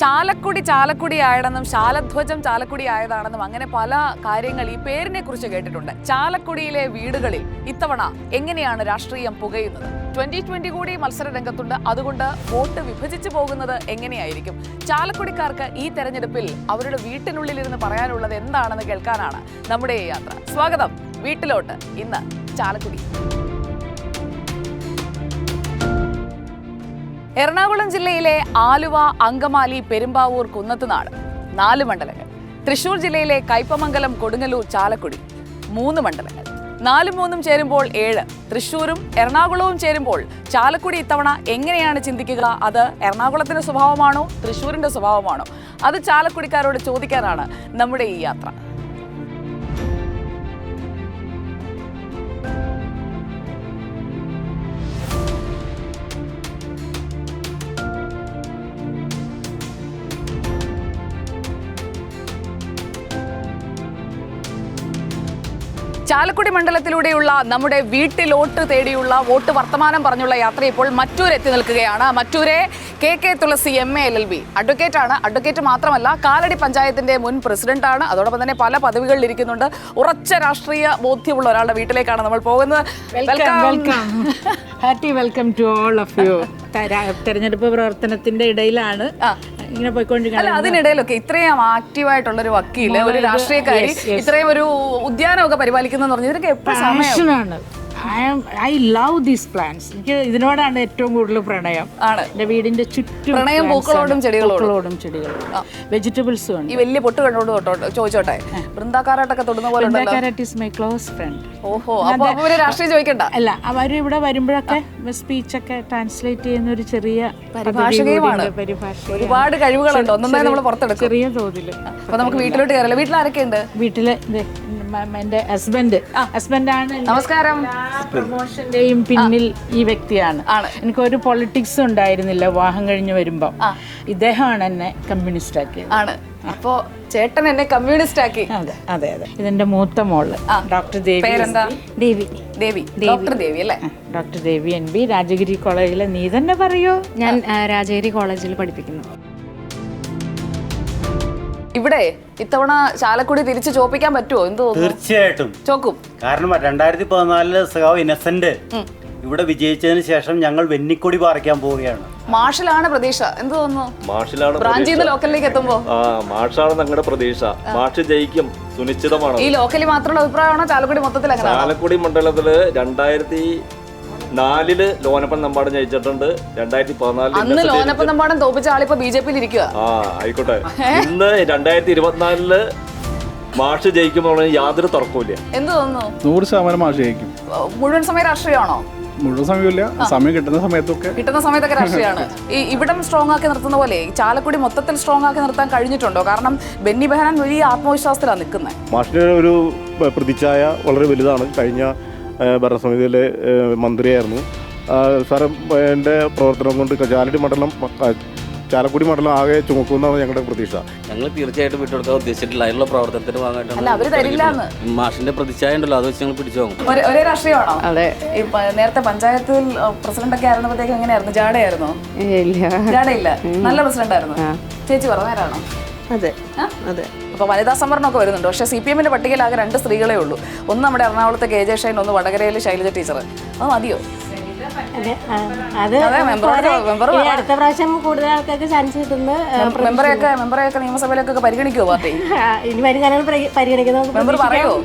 ശാലക്കുടി ചാലക്കുടി ആയതെന്നും ശാലധ്വജം ചാലക്കുടി ആയതാണെന്നും അങ്ങനെ പല കാര്യങ്ങൾ ഈ പേരിനെ കുറിച്ച് കേട്ടിട്ടുണ്ട്. ചാലക്കുടിയിലെ വീടുകളിൽ ഇത്തവണ എങ്ങനെയാണ് രാഷ്ട്രീയം പുകയുന്നത്? ട്വന്റി ട്വന്റി കൂടി മത്സര രംഗത്തുണ്ട്. അതുകൊണ്ട് വോട്ട് വിഭജിച്ചു പോകുന്നത് എങ്ങനെയായിരിക്കും? ചാലക്കുടിക്കാർക്ക് ഈ തെരഞ്ഞെടുപ്പിൽ അവരുടെ വീട്ടിനുള്ളിലിരുന്ന് പറയാനുള്ളത് എന്താണെന്ന് കേൾക്കാനാണ് നമ്മുടെ യാത്ര. സ്വാഗതം. വീട്ടിലോട്ട് ഇന്ന് ചാലക്കുടി. എറണാകുളം ജില്ലയിലെ ആലുവ അങ്കമാലി പെരുമ്പാവൂർ കുന്നത്തുനാട് നാല് മണ്ഡലങ്ങൾ. തൃശൂർ ജില്ലയിലെ കൈപ്പമംഗലം കൊടുങ്ങല്ലൂർ ചാലക്കുടി മൂന്ന് മണ്ഡലങ്ങൾ. നാലും മൂന്നും ചേരുമ്പോൾ ഏഴ്. തൃശൂരും എറണാകുളവും ചേരുമ്പോൾ ചാലക്കുടി ഇത്തവണ എങ്ങനെയാണ് ചിന്തിക്കുക? അത് എറണാകുളത്തിന്റെ സ്വഭാവമാണോ തൃശൂരിന്റെ സ്വഭാവമാണോ? അത് ചാലക്കുടിക്കാരോട് ചോദിക്കാനാണ് നമ്മുടെ ഈ യാത്ര. ചാലക്കുടി മണ്ഡലത്തിലൂടെയുള്ള നമ്മുടെ വീട്ടിലോട്ട് തേടിയുള്ള വോട്ട് വർത്തമാനം പറഞ്ഞുള്ള യാത്ര ഇപ്പോൾ മറ്റൂർ എത്തി നിൽക്കുകയാണ്. മറ്റൂരെ K K Thulasi M A L L B. Advocate ആണ്. അഡ്വക്കേറ്റ് മാത്രമല്ല കാലടി പഞ്ചായത്തിന്റെ മുൻ പ്രസിഡന്റാണ് അതോടൊപ്പം തന്നെ പല പദവികളിൽ ഇരിക്കുന്നുണ്ട്. ഉറച്ച രാഷ്ട്രീയ ബോധ്യമുള്ള ഒരാളുടെ വീട്ടിലേക്കാണ് നമ്മൾ പോകുന്നത്. Happy welcome to all of you തെരഞ്ഞെടുപ്പ് പ്രവർത്തനത്തിന്റെ ഇടയിലാണ് ഇങ്ങനെ പോയിക്കൊണ്ടിരിക്കുന്നത് അതിനിടയിലൊക്കെ ഇത്രയും ആക്റ്റീവായിട്ടുള്ള ഒരു വക്കീൽ ഒരു രാഷ്ട്രീയക്കാരി ഇത്രയും ഒരു ഉദ്യാനമൊക്കെ പരിപാലിക്കുന്ന പറഞ്ഞു ഇതൊക്കെ എപ്പോഴും സമയം പാഷനാണ് ഐ ലവ് ദീസ് പ്ലാന്റ്സ് എനിക്ക് ഇതിനോടാണ് ഏറ്റവും കൂടുതൽ പ്രണയം. ആണ്. എന്റെ വീടിന്റെ ചുറ്റും പ്രണയം പൂക്കളോടും ചെടികളോടും. ചെടികളോടും. വെജിറ്റബിൾസും ഉണ്ട് ഈ വലിയ പൊട്ട് കണ്ടോണ്ട് ചോദിച്ചോട്ടെ. വൃന്ദാക്കാരായിട്ടൊക്കെ തൊടുന്ന പോലെ മൈ ക്ലോസ് ഫ്രണ്ട് ഓഹോ അപ്പൊ രാഷ്ട്രീയം ചോദിക്കണ്ട. അല്ല അവർ ഇവിടെ വരുമ്പോഴൊക്കെ സ്പീച്ചൊക്കെ ട്രാൻസ്ലേറ്റ് ചെയ്യുന്ന ഒരു ചെറിയ പരിഭാഷകയുമാണ്. ഒരുപാട് കഴിവുകളുണ്ട്. ഒന്നൊന്നായി നമ്മൾ പുറത്തെടുക്കും. ചെറിയ തോതിൽ. അപ്പൊ നമുക്ക് വീട്ടിലോട്ട് കയറില്ല. വീട്ടിൽ ആരൊക്കെ ഉണ്ട് വീട്ടിൽ എന്റെ ഹസ്ബൻഡ്. ഹസ്ബൻഡാണ് നമസ്കാരം. പ്രൊമോഷന്റെയും പിന്നിൽ ഈ വ്യക്തിയാണ്. എനിക്ക് ഒരു പൊളിറ്റിക്സ് ഉണ്ടായിരുന്നില്ല വിവാഹം കഴിഞ്ഞ് വരുമ്പോ. ഇദ്ദേഹമാണ് എന്നെ കമ്മ്യൂണിസ്റ്റ് ആക്കിയത്. ആണ്. അപ്പോ ചേട്ടൻ എന്നെ കമ്മ്യൂണിസ്റ്റ് ആക്കി. അതെ അതെ അതെ. ഇതെന്റെ മൂത്ത മോൾ. ഡോക്ടർ ദേവി പേരെന്താ? ദേവി. ദേവി. ഡോക്ടർ ദേവി അല്ലേ? Doctor Devi N B. Rajagiri കോളേജിലെ നീ തന്നെ പറയൂ. ഞാൻ രാജഗിരി കോളേജിൽ പഠിപ്പിക്കുന്നു. ഇവിടെ ഇത്തവണ ചാലക്കുടി തിരിച്ചു ചോപ്പിക്കാൻ പറ്റുമോ എന്ത് തോന്നുന്നു? തീർച്ചയായിട്ടും. ചോക്കും. കാരണം രണ്ടായിരത്തി പതിനാലിൽ സഖാവ് ഇന്നസെന്റ്. ഇവിടെ വിജയിച്ചതിന് ശേഷം ഞങ്ങൾ വെന്നിക്കൊടി പാറിക്കാൻ പോവുകയാണ്. മാർഷലാണ് പ്രതീക്ഷ. എന്ത് തോന്നുന്നു? മാർഷലാണ് ബ്രാഞ്ചിൽ നിന്ന് ലോക്കലിലേക്ക് എത്തുമ്പോ? ആ മാഷാണ് ഞങ്ങളുടെ പ്രതീക്ഷ. മാഷ് ജയിക്കും സുനിശ്ചിതമാണ്. ഈ ലോക്കലി മാത്രമുള്ള അഭിപ്രായമാണോ? ചാലക്കുടി മൊത്തത്തിൽ അങ്ങനെ ചാലക്കുടി മണ്ഡലത്തിൽ രണ്ടായിരത്തി നാലിൽ ലോനപ്പൻ നമ്പാടം ജയിച്ചിട്ടുണ്ട്. രണ്ടായിരത്തി പതിനാലിൽ അന്ന് ലോനപ്പം നമ്പാടം തോപ്പിച്ച ആളിപ്പോ ബി ജെ പിയിൽ ഇരിക്കുക ആ ആയിക്കോട്ടെ. ഇന്ന് രണ്ടായിരത്തി ഇരുപത്തിനാലിൽ മാഷ് ജയിക്കുമ്പോൾ യാതൊരു തർക്കമില്ല എന്ത് തോന്നുന്നു? നൂറ് ശതമാനം മാഷ് ജയിക്കും. മുഴുവൻ സമയം രാഷ്ട്രീയമാണോ? മുഴുവൻ സമയമില്ല സമയം കിട്ടുന്ന സമയത്തൊക്കെ കിട്ടുന്ന സമയത്തൊക്കെ രാഷ്ട്രീയമാണ്. ഈ ഇവിടം സ്ട്രോങ് ആക്കി നിർത്തുന്ന പോലെ ചാലക്കുടി മൊത്തത്തിൽ സ്ട്രോങ് ആക്കി നിർത്താൻ കഴിഞ്ഞിട്ടുണ്ടോ? കാരണം ബെന്നി ബെഹനാൻ വലിയ ആത്മവിശ്വാസത്തിലാണ് നിൽക്കുന്നത് മാഷിന്റെ ഒരു പ്രതിച്ഛായ വളരെ വലുതാണ്. കഴിഞ്ഞ ഭരണസമിതിയിലെ മന്ത്രിയായിരുന്നു. സാറ് എന്റെ പ്രവർത്തനം കൊണ്ട് ചാലക്കുടി മണ്ഡലം ചാലക്കുടി മണ്ഡലം ആകെ ചുമക്കുമെന്നാണ് ഞങ്ങളുടെ പ്രതീക്ഷ. ഞങ്ങൾ തീർച്ചയായിട്ടും വിട്ടുകൊടുക്കാൻ ഉദ്ദേശിച്ചിട്ടില്ല. അതിനുള്ള പ്രവർത്തനത്തിന് അല്ല, അവർ തരില്ലാന്ന്. വാങ്ങാനായിട്ടാണ് മാഷിന്റെ പ്രതിച്ഛായ ഉണ്ടല്ലോ അത് വെച്ച് ഞങ്ങൾ പിടിച്ചു? ഒരേ രാഷ്ട്രീയമാണോ? അതെ. ഈ നേരത്തെ പഞ്ചായത്തിൽ പ്രസിഡന്റ് ഒക്കെ ആയിരുന്നപ്പോഴത്തേക്ക് എങ്ങനെയായിരുന്നു? ജാടയായിരുന്നോ ഇല്ല. ജാടയില്ല നല്ല പ്രസിഡന്റ് ആയിരുന്നു ചേച്ചി പറഞ്ഞാരാണോ അതെ. അതെ. അപ്പൊ വനിതാ സംവരണമൊക്കെ വരുന്നുണ്ട്. പക്ഷെ സി പി എമ്മിന്റെ പട്ടികയിൽ ആകെ രണ്ട് സ്ത്രീകളേ ഉള്ളൂ. ഒന്ന് നമ്മുടെ എറണാകുളത്തെ കെ ജെ ഷൈൻ ഒന്ന് വടകരയിൽ ശൈലജ ടീച്ചർ അത് മതിയോ? അതെ, അടുത്ത പ്രാവശ്യം കൂടുതൽ ആൾക്കാർക്ക് ചാൻസ് കിട്ടുന്നത് മെമ്പറെയൊക്കെ മെമ്പറെയൊക്കെ നിയമസഭയിലൊക്കെ പരിഗണിക്കുമോ പാർട്ടി? ഇനി വരും കാലങ്ങൾ പരിഗണിക്കുന്നത് മെമ്പർ പറയും.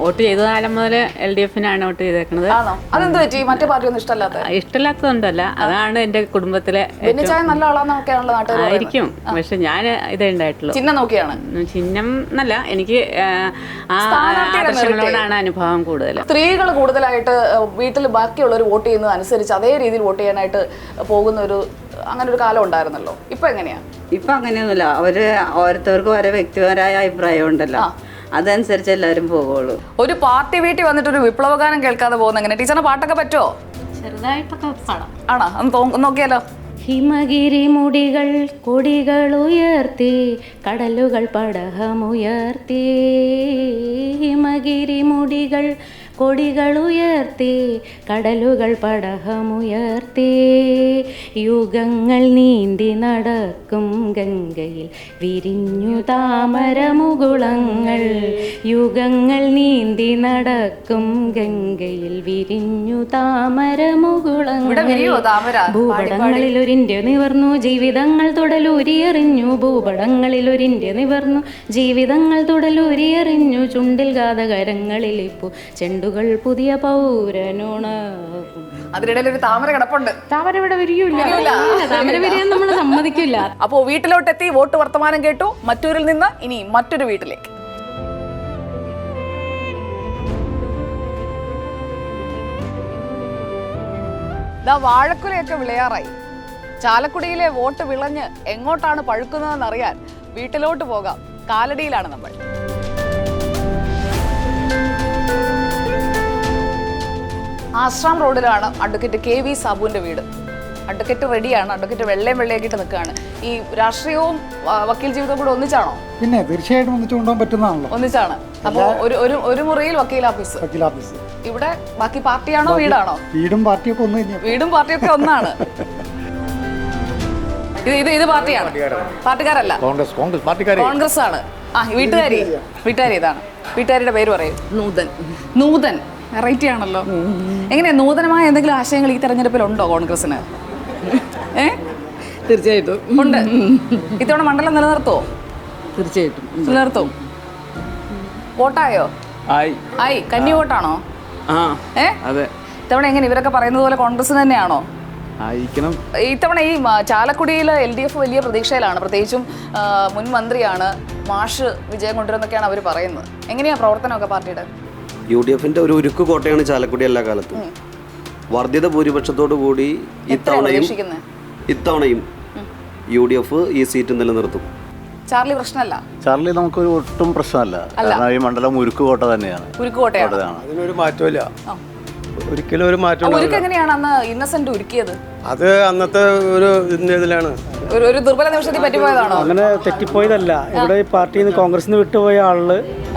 വോട്ട് ചെയ്ത കാലം മുതൽ എൽ ഡി എഫിനാണ് വോട്ട് ചെയ്തേക്കുന്നത് ആണോ? അതെന്ത് പറ്റി മറ്റേ പാർട്ടി ഒന്നും ഇഷ്ടമല്ലാത്ത? ഇഷ്ടമില്ലാത്തതുകൊണ്ടല്ല. അതാണ് എന്റെ കുടുംബത്തിലെ ബെന്നിച്ചായ നല്ല ആളാന്നൊക്കെയാണല്ലോ നാട്ടുകാർ പറയുന്നത്. ആയിരിക്കും. പക്ഷെ ഞാൻ ഇതേ ഉണ്ടായിട്ടുള്ളൂ. ചിഹ്നം നോക്കിയാണ്. ഉം, ചിഹ്നം എന്നല്ല. എനിക്ക് ആ, ആ സ്ഥാനാർത്ഥിയുടെ ആദർശങ്ങളോടാണ് അനുഭവം കൂടുതൽ. സ്ത്രീകൾ കൂടുതലായിട്ട് വീട്ടിൽ ബാക്കിയുള്ളവർ വോട്ട് ചെയ്യുന്നത് അനുസരിച്ച് അതേ രീതിയിൽ വോട്ട് ചെയ്യാനായിട്ട് പോകുന്ന ഒരു അങ്ങനെ ഒരു കാലം ഉണ്ടായിരുന്നല്ലോ. ഇപ്പൊ എങ്ങനെയാ? ഇപ്പൊ അങ്ങനെയൊന്നുമില്ല. അവർ ഓരോരുത്തർക്കും ഓരോ വ്യക്തിപരമായ അഭിപ്രായം ഉണ്ടല്ലോ. അതനുസരിച്ച് എല്ലാവരും പോകുള്ളൂ ഒരു പാർട്ടി വീട്ടിൽ വന്നിട്ട് ഒരു വിപ്ലവഗാനം കേൾക്കാതെ പോകുന്ന എങ്ങനെ? ടീച്ചറിന് പാട്ടൊക്കെ പറ്റുമോ ചെറുതായിട്ടൊക്കെ പാടാം. ആണോ? ഒന്ന് തോ- നോക്കിയാലോ. ഹിമഗിരി മുടികൾ കൊടികൾ ഉയർത്തി കടലുകൾ പടഹമുയർത്തി ഹിമഗിരി മുടികൾ കൊടികൾ ഉയർത്തി കടലുകൾ പടഹമുയർത്തി. യുഗങ്ങൾ നീന്തി നടക്കും ഗംഗയിൽ വിരിഞ്ഞു താമരമുകുളങ്ങൾ യുഗങ്ങൾ നീന്തി നടക്കും ഗംഗയിൽ വിരിഞ്ഞു താമരമുകുളങ്ങൾ താമര? ഭൂപടങ്ങളിൽ ഇന്ത്യ നിവർന്നു ജീവിതങ്ങൾ തുടലൂരിയെറിഞ്ഞു. ഭൂപടങ്ങളിൽ ഒരിന്ത്യ നിവർന്നു ജീവിതങ്ങൾ തുടലൂരിയെറിഞ്ഞു. ചുണ്ടിൽ ഗാതകരങ്ങളിൽ ഇപ്പു ചെണ്ടുകൾ പുതിയ പൗരനോണ് അതിനിടയിൽ ഒരു താമര കിടപ്പുണ്ട്. താമര ഇവിടെ വിരിയൂല. താമര നമ്മൾ സമ്മതിക്കില്ല. അപ്പോ വീട്ടിലോട്ടെത്തി വോട്ട് വർത്തമാനം കേട്ടു. മറ്റൂരിൽ നിന്ന് ഇനി മറ്റൊരു വീട്ടിലേക്ക്. വാഴക്കുലയൊക്കെ വിളയാറായി. ചാലക്കുടിയിലെ വോട്ട് വിളഞ്ഞ് എങ്ങോട്ടാണ് പഴുക്കുന്നതെന്ന് അറിയാൻ വീട്ടിലോട്ട് പോകാം. കാലടിയിലാണ് നമ്മൾ. ആശ്രാം റോഡിലാണ് അഡ്വക്കേറ്റ് കെ വി സാബുവിന്റെ വീട്. അഡ്വക്കേറ്റ് റെഡിയാണ്. അഡ്വക്കേറ്റ് വെള്ളയും വെള്ളയാക്കിയിട്ട് നിൽക്കുകയാണ്. ഈ രാഷ്ട്രീയവും വക്കീൽ ജീവിതവും കൂടെ ഒന്നിച്ചാണോ? പിന്നെ തീർച്ചയായിട്ടും ഒന്നിച്ചു കൊണ്ടുപോകാൻ പറ്റുന്നതാണല്ലോ. ഒന്നിച്ചാണ്. അപ്പോൾ ഒരു ഒരു ഒരു മുറിയിൽ വക്കീൽ ഓഫീസ്. വക്കീൽ ഓഫീസ്. ഇവിടെ ബാക്കി പാർട്ടിയാണോ വീടാണോ? വീടും പാർട്ടിയൊക്കെ ഒന്ന് വീടും പാർട്ടിയൊക്കെ ഒന്നാണ്. ഇത് ഇത് ഇത് പാർട്ടിയാണ്. പാർട്ടിക്കാരല്ല. കോൺഗ്രസ് കോൺഗ്രസ് പാർട്ടിക്കാരി. കോൺഗ്രസ് ആണ് ആ വീട്ടുകാരി. വീട്ടുകാരി ഇതാണ്. വീട്ടുകാരിയുടെ പേര് പറയും. നൂതൻ. നൂതൻ. വെറൈറ്റി ആണല്ലോ. എങ്ങനെ നൂതനമായ എന്തെങ്കിലും ആശയങ്ങൾ ഈ തെരഞ്ഞെടുപ്പിൽ ഉണ്ടോ കോൺഗ്രസിന് ഏ? തീർച്ചയായിട്ടും. ഉണ്ട്. ഇത്തവണ മണ്ഡലം നിലനിർത്തോ? തീർച്ചയായിട്ടും. നിലനിർത്തും? വോട്ടായോ? ആയി. ആയി. കന്നി വോട്ടാണോ? ഏ? അതെ. ഇത്തവണ എങ്ങനെ ഇവരൊക്കെ പറയുന്നത് പോലെ കോൺഗ്രസ് തന്നെയാണോ? ആയിരിക്കണം. ഇത്തവണ ഈ ചാലക്കുടിയിൽ എൽ ഡി എഫ് വലിയ പ്രതീക്ഷയിലാണ്. പ്രത്യേകിച്ചും മുൻ മന്ത്രിയാണ് മാഷ് വിജയം കൊണ്ടുവരുന്നൊക്കെയാണ് അവർ പറയുന്നത്. എങ്ങനെയാണ് പ്രവർത്തനമൊക്കെ പാർട്ടിയുടെ? യു ഡി എഫിന്റെ ഒരു ഉരുക്ക് കോട്ടയാണ് ചാലക്കുടി എല്ലാ കാലത്തും. വർദ്ധിത ഭൂരിപക്ഷത്തോടു കൂടി ഇത്തവണയും ഇത്തവണയും യു ഡി എഫ് ഈ സീറ്റ് നിലനിർത്തും. ചാർലി പ്രശ്നമല്ല. ചാർലി നമുക്ക് ഒട്ടും പ്രശ്നമല്ല. കാരണം ഈ മണ്ഡലം ഉരുക്ക് കോട്ട തന്നെയാണ്. ഉരുക്കുകോട്ടയാണ് കോട്ടയാണ്. അതിനൊരു മാറ്റമില്ല ഒരിക്കലും ഒരു മാറ്റം ഉരുക്ക് എങ്ങനെയാണ് അന്ന് ഇന്നസെന്റ് ഉരുക്കിയത്? അത് അന്നത്തെ ഒരു ഇതിലാണ്. ഒരു ഒരു ദുർബല നിമിഷത്തിൽ പറ്റിപ്പോയതാണോ? അങ്ങനെ തെറ്റിപ്പോയതല്ല. ഇവിടെ ഈ പാർട്ടിയിൽ നിന്ന് കോൺഗ്രസിൽ നിന്ന് വിട്ടുപോയ ആൾ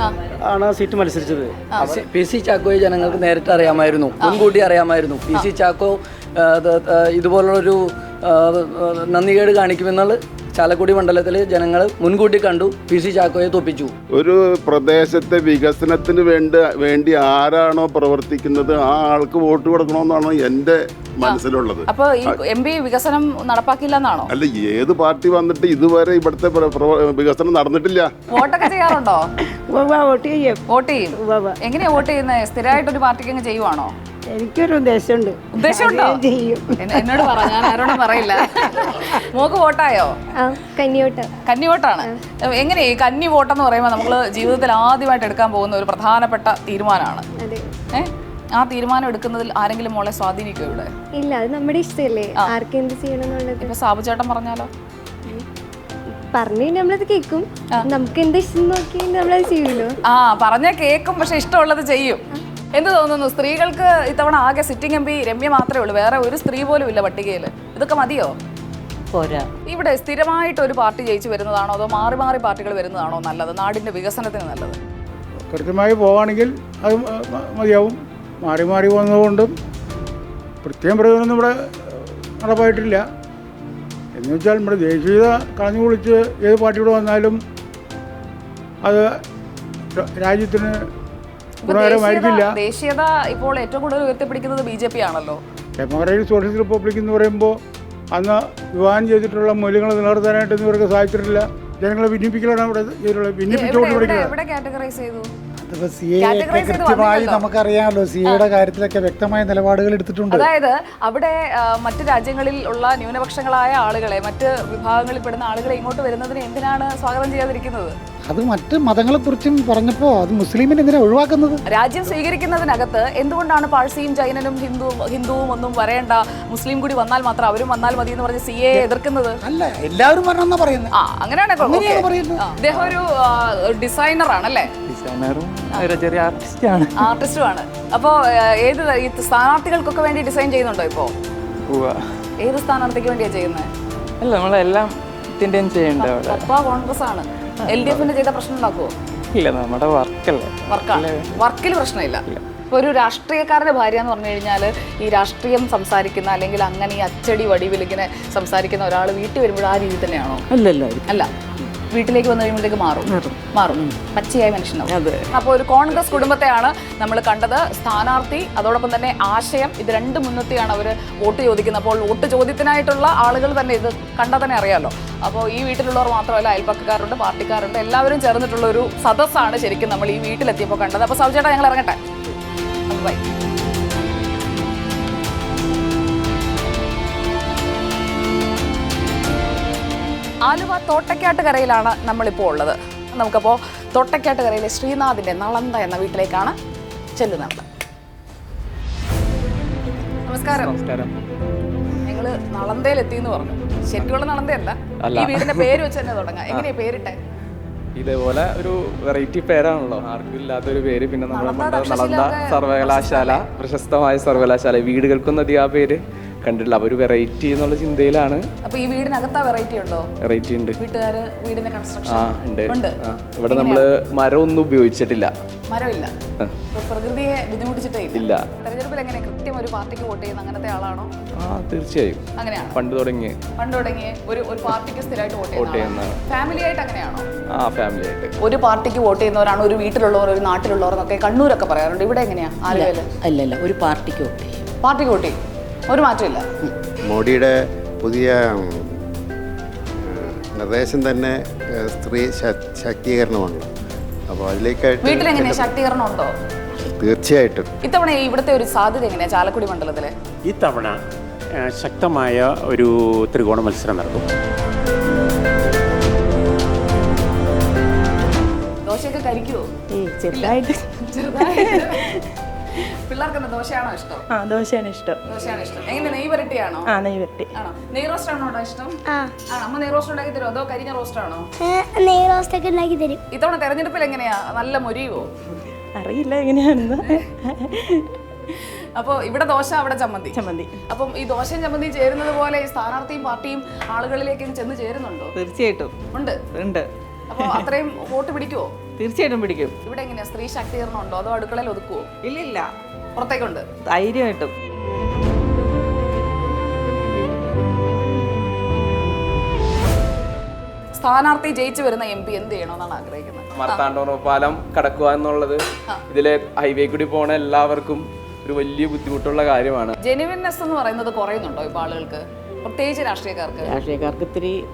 ആ. ആണ് സീറ്റ് മത്സരിച്ചത്. പി സി ചാക്കോയെ ജനങ്ങൾക്ക് നേരിട്ട് അറിയാമായിരുന്നു. മുൻകൂട്ടി അറിയാമായിരുന്നു. പി സി ചാക്കോ ഇതുപോലുള്ളൊരു നന്ദികേട് കാണിക്കുമെന്നുള്ള ചാലക്കുടി മണ്ഡലത്തിൽ ജനങ്ങൾ മുൻകൂട്ടി കണ്ടു. പി സി ചാക്കോയെ തോപ്പിച്ചു. ഒരു പ്രദേശത്തെ വികസനത്തിന് വേണ്ട വേണ്ടി ആരാണോ പ്രവർത്തിക്കുന്നത് ആ ആൾക്ക് വോട്ട് കൊടുക്കണമെന്നാണ് എന്റെ മനസ്സിലുള്ളത്. അപ്പൊ ഈ എം പി വികസനം നടപ്പാക്കില്ല എന്നാണോ അല്ല ഏത് പാർട്ടി വന്നിട്ട് ഇതുവരെ ഇവിടുത്തെ വികസനം നടന്നിട്ടില്ല? വോട്ടൊക്കെ ചെയ്യാറുണ്ടോ? വോട്ട് ചെയ്യും. വോട്ട് ചെയ്യും. എങ്ങനെയാ വോട്ട് ചെയ്യുന്നത് സ്ഥിരമായിട്ട് ഒരു പാർട്ടിക്ക് അങ്ങ് ചെയ്യുവാണോ? എനിക്കൊരു ഉദ്ദേശമുണ്ട്. ഉദ്ദേശമുണ്ടോ? എന്നെ- എന്നോട് പറ ഞാൻ ആരോടും പറയില്ല. മോക്ക് വോട്ടായോ? കന്നിവോട്ട് കന്നിവോട്ടാണ് എങ്ങനെ ഈ കന്നി വോട്ടെന്ന് പറയുമ്പോൾ നമ്മൾ ജീവിതത്തിൽ ആദ്യമായിട്ട് എടുക്കാൻ പോകുന്ന ഒരു പ്രധാനപ്പെട്ട തീരുമാനമാണ്? ഏ? ആ തീരുമാനം എടുക്കുന്നതിൽ ആരെങ്കിലും മോളെ സ്വാധീനിക്കുക ഇവിടെ? ഇല്ല അത് നമ്മുടെ ഇഷ്ടമല്ലേ ആർക്ക് എന്ത് ചെയ്യണം എന്നുള്ളത് ഇപ്പൊ സാബു ചേട്ടൻ പറഞ്ഞാലോ? പറഞ്ഞു നമ്മളത് കേൾക്കും നമുക്ക് എന്ത് ഇഷ്ടം നോക്കി നമ്മളത് ചെയ്യുമല്ലോ. ആ പറഞ്ഞ കേൾക്കും പക്ഷെ ഇഷ്ടമുള്ളത് ചെയ്യും. എന്ത് തോന്നുന്നു? സ്ത്രീകൾക്ക് ഇത്തവണ ആകെ സിറ്റിംഗ് എം പി രമ്യ മാത്രമേ ഉള്ളൂ. വേറെ ഒരു സ്ത്രീ പോലും ഇല്ല പട്ടികയിൽ ഇതൊക്കെ മതിയോ? പോരാ. ഇവിടെ സ്ഥിരമായിട്ട് ഒരു പാർട്ടി ജയിച്ചു വരുന്നതാണോ? അതോ മാറി മാറി പാർട്ടികൾ വരുന്നതാണോ നല്ലത്? നാടിന്റെ വികസനത്തിന് നല്ലത്. കൃത്യമായി പോവാണെങ്കിൽ അത് മതിയാവും. മാറി മാറി വന്നതുകൊണ്ടും പ്രത്യേകം പ്രയോജനം ഇവിടെ നടപ്പായിട്ടില്ല. എന്ന് വെച്ചാൽ നമ്മുടെ ദേശീയത കളഞ്ഞു കുളിച്ച് ഏത് പാർട്ടിയോട് വന്നാലും അത് രാജ്യത്തിന് ഗുണകരമായിരിക്കില്ല. ദേശീയത- ഇപ്പോൾ ഏറ്റവും കൂടുതൽ ഉയർത്തിപ്പിടിക്കുന്നത് ബി ജെ പി ആണല്ലോ? ഡെമോക്രാറ്റിക് സോഷ്യൽ റിപ്പബ്ലിക് എന്ന് പറയുമ്പോൾ അന്ന് വിവാഹം ചെയ്തിട്ടുള്ള മൂല്യങ്ങൾ നിലനിർത്താനായിട്ട് ഇവർക്ക് സാധിച്ചിട്ടില്ല. ജനങ്ങളെ ഭിന്നിപ്പിക്കലാണ് ഇവിടെ ചെയ്തിട്ടുള്ളത്. ഭിന്നിപ്പിച്ചുകൊണ്ട് ഇവിടെ കാറ്റഗറൈസ് ചെയ്തു? സി എ Categorize ചെയ്ത് കൃത്യമായി. നമുക്കറിയാമല്ലോ സി എയുടെ കാര്യത്തിലൊക്കെ വ്യക്തമായ നിലപാടുകൾ എടുത്തിട്ടുണ്ട്. അതായത് അവിടെ മറ്റു മറ്റ് രാജ്യങ്ങളിൽ ഉള്ള ന്യൂനപക്ഷങ്ങളായ ആളുകളെ മറ്റ് വിഭാഗങ്ങളിൽ പെടുന്ന ആളുകളെ ഇങ്ങോട്ട് വരുന്നതിന് എന്തിനാണ് സ്വാഗതം ചെയ്യാതിരിക്കുന്നത്? അത് മറ്റ് മതങ്ങളെക്കുറിച്ചും പറഞ്ഞപ്പോൾ അത് മുസ്ലിമിനെ എന്തിനാ ഒഴിവാക്കുന്നത്? രാജ്യം സ്വീകരിക്കുന്നതിനകത്ത് എന്തുകൊണ്ടാണ് പാഴ്സിയും ജൈനനും ഹിന്ദുവും ഹിന്ദുവും ഒന്നും വരേണ്ട മുസ്ലിം കൂടി വന്നാൽ മാത്രം അവരും വന്നാൽ മതി എന്ന് പറഞ്ഞ് സി എ എതിർക്കുന്നത്? അല്ല എല്ലാവരും വരണമെന്നാ പറയുന്നത് ആ അങ്ങനെയാണ് അദ്ദേഹം പറയുന്നത്. ഇദ്ദേഹം ഒരു ഡിസൈനർ ആണല്ലേ ഡിസൈനറും ചെറിയ ആർട്ടിസ്റ്റാണ് ആർട്ടിസ്റ്റും ആണ് അപ്പോ ഏത് സ്ഥാനാർത്ഥികൾക്കൊക്കെ വേണ്ടി ഡിസൈൻ ചെയ്യുന്നുണ്ടോ ഇപ്പോ? ഏത് സ്ഥാനാർത്ഥിക്ക് വേണ്ടിയാ ചെയ്യുന്നത് അല്ല നമ്മളെല്ലാം ഇതിന്റെയും ചെയ്യേണ്ട കോൺഗ്രസ് ആണ് എൽ ഡി എഫിന്റെ ചെയ്ത പ്രശ്നം ഉണ്ടാക്കുവോ? ഇല്ല നമ്മുടെ വർക്കല്ലേ. വർക്കാണ് വർക്കിൽ പ്രശ്നമില്ല. ഇപ്പോൾ ഒരു രാഷ്ട്രീയക്കാരുടെ ഭാര്യ എന്ന് പറഞ്ഞു കഴിഞ്ഞാൽ ഈ രാഷ്ട്രീയം സംസാരിക്കുന്ന അല്ലെങ്കിൽ അങ്ങനെ ഈ അച്ചടി വടിവിൽ ഇങ്ങനെ സംസാരിക്കുന്ന ഒരാൾ വീട്ടിൽ വരുമ്പോൾ ആ രീതി തന്നെയാണോ? അല്ലല്ല അല്ല. വീട്ടിലേക്ക് വന്നു കഴിയുമ്പോഴത്തേക്ക് മാറും. മാറും. പച്ചയായ മനുഷ്യനാവും. അപ്പോൾ ഒരു കോൺഗ്രസ് കുടുംബത്തെയാണ് നമ്മൾ കണ്ടത്. സ്ഥാനാർത്ഥി അതോടൊപ്പം തന്നെ ആശയം ഇത് രണ്ട് മുൻനിർത്തിയാണ് അവർ വോട്ട് ചോദിക്കുന്നത്. അപ്പോൾ വോട്ട് ചോദ്യത്തിനായിട്ടുള്ള ആളുകൾ തന്നെ ഇത് കണ്ടാൽ തന്നെ അറിയാമല്ലോ അപ്പോൾ ഈ വീട്ടിലുള്ളവർ മാത്രമല്ല അയൽപ്പക്കക്കാരുണ്ട് പാർട്ടിക്കാരുണ്ട് എല്ലാവരും ചേർന്നിട്ടുള്ള ഒരു സദസ്സാണ് ശരിക്കും നമ്മൾ ഈ വീട്ടിലെത്തിയപ്പോൾ കണ്ടത്. അപ്പോൾ സൗജേട്ടാ ഞങ്ങൾ ഇറങ്ങട്ടെ. ബൈ ആലുവ തോട്ടക്കാട്ടുകരയിലാണ് നമ്മളിപ്പോൾ ഉള്ളത്. നമുക്കപ്പോൾ തോട്ടക്കാട്ടുകരയിലെ ശ്രീനാഥിന്റെ നളന്ത എന്ന വീട്ടിലേക്കാണ് ചെല്ലുന്നത്. നമസ്കാരം. നമസ്കാരം. ഞങ്ങൾ നളന്തയിൽ എത്തിയെന്ന് പറഞ്ഞു. ശരിക്കുള്ള നളന്തയല്ല. ഈ വീടിന്റെ പേര് വെച്ച് തന്നെ തുടങ്ങാം. എങ്ങനെയാ പേരിട്ടെ? ഇതേപോലെ ഒരു വെറൈറ്റി പേരാണല്ലോ. ആർക്കും ഇല്ലാത്തൊരു പേര്. പിന്നെ നമ്മുടെ നളന്ത സർവകലാശാല പ്രശസ്തമായ സർവകലാശാല. വീടുകൾക്കൊന്നും അധികം ആ പേര്? കണ്ടിട്ടില്ല. അവർ വെറൈറ്റി എന്നുള്ള ചിന്തയിലാണ്. അപ്പൊ ഈ വീടിനകത്താ വെറൈറ്റി ഉണ്ടോ? വെറൈറ്റി ഉണ്ട്. വീട്ടുകാര് വീടിന്റെ കൺസ്ട്രക്ഷൻ ആ ഉണ്ട്. ആ, ഇവിടെ നമ്മൾ മരം ഒന്നും ഉപയോഗിച്ചിട്ടില്ല. മരമില്ല. പ്രകൃതിയെ ബുദ്ധിമുട്ടിച്ചിട്ടേ ഇല്ല. ഇല്ല. തെരഞ്ഞെടുപ്പിൽ എങ്ങനെ കൃത്യം ഒരു പാർട്ടിക്ക് വോട്ട് ചെയ്യുന്ന അങ്ങനത്തെ ആളാണോ? ആ തീർച്ചയായും. അങ്ങനെയാണ് പണ്ട് തുടങ്ങി പണ്ട് തുടങ്ങി ഒരു ഒരു പാർട്ടിക്ക് സ്ഥിരമായിട്ട് വോട്ട് വോട്ട് ചെയ്യുന്ന ചെയ്യുന്ന ഫാമിലി ആയിട്ട് അങ്ങനെയാണോ? ആ ഫാമിലി ആയിട്ട്. ഒരു പാർട്ടിക്ക് വോട്ട് ചെയ്യുന്നവരാണ് ഒരു വീട്ടിലുള്ളവർ ഒരു നാട്ടിലുള്ളവർ എന്നൊക്കെ കണ്ണൂരൊക്കെ പറയാറുണ്ട്. ഇവിടെ എങ്ങനെയാ ആലുവയിൽ അല്ലല്ല ഒരു പാർട്ടിക്ക് വോട്ട് ചെയ്യും. പാർട്ടിക്ക് വോട്ട് ചെയ്യും. ഒരു മാറ്റമില്ല. മോഡിയുടെ പുതിയ നിർദ്ദേശം തന്നെ സ്ത്രീ ശാക്തീകരണമാണ്. അപ്പോൾ അതിലേക്കായിട്ട് എങ്ങനെയാണ് ശാക്തീകരണം ഉണ്ടോ? തീർച്ചയായിട്ടും. ഇത്തവണ ഇവിടുത്തെ ഒരു സാധ്യത എങ്ങനെയാണ് ചാലക്കുടി മണ്ഡലത്തിലെ? ഇത്തവണ ശക്തമായ ഒരു ത്രികോണ മത്സരം നടക്കും. ദോശയൊക്കെ കരിക്കുമോ ചെറുതായിട്ട്. ചെറുതായിട്ട്. പിള്ളേർക്ക് എന്താ ദോശയാണോ ഇഷ്ടം? ആ ദോശയാണ് ഇഷ്ടം. ദോശയാണ് ഇഷ്ടം. എങ്ങനെ നെയ് വരട്ടിയാണോ? ആ നെയ് വെട്ടി ആണോ? നെയ് റോസ്റ്റ് ആണോ ഇവിടെ ഇഷ്ടം? ആ. അമ്മ നെയ് റോസ്റ്റ് ഉണ്ടാക്കി തരുമോ അതോ കരിഞ്ഞ റോസ്റ്റ് ആണോ? നെയ് റോസ്റ്റ് ഒക്കെ ഉണ്ടാക്കി തരും. ഇത്തവണ തെരഞ്ഞെടുപ്പിൽ എങ്ങനെയാ? നല്ല മുരിയോ അറിയില്ല എങ്ങനെയാണെന്ന് അപ്പോൾ ഇവിടെ ദോശ അവിടെ ചമ്മന്തി. ചമ്മന്തി. അപ്പം ഈ ദോശയും ചമ്മന്തി ചേരുന്നത് പോലെ ഈ സ്ഥാനാർത്ഥിയും പാർട്ടിയും ആളുകളിലേക്ക് ചെന്ന് ചേരുന്നുണ്ടോ? തീർച്ചയായിട്ടും. ഉണ്ട്. ഉണ്ട്. അപ്പോൾ അത്രയും വോട്ട് പിടിക്കുമോ തീർച്ചയായിട്ടും പിടിക്കും. ഇവിടെ എങ്ങനെയാ? സ്ത്രീ ശാക്തീകരണം ഉണ്ടോ? അതോ അടുക്കളയിൽ ഒതുക്കുവോ? ഇല്ല ഇല്ല പുറത്തേക്കുണ്ട്. ധൈര്യമായിട്ടും. സ്ഥാനാർത്ഥി ജയിച്ചു വരുന്ന എം പി എന്ത് ചെയ്യണമെന്നാണ് ആഗ്രഹിക്കുന്നത്? മർത്താണ്ടോറ പാലം കടക്കുക എന്നുള്ളത് ഇതിലെ ഹൈവേ കൂടി പോണ എല്ലാവർക്കും ഒരു വലിയ ബുദ്ധിമുട്ടുള്ള കാര്യമാണ്. ജെനുവിൻനെസ് എന്ന് പറയുന്നത് കുറയുന്നുണ്ടോ ഇപ്പൊ ആളുകൾക്ക്? പ്രത്യേകിച്ച് രാഷ്ട്രീയക്കാർക്ക്. രാഷ്ട്രീയക്കാർക്ക് ഇത്തിരി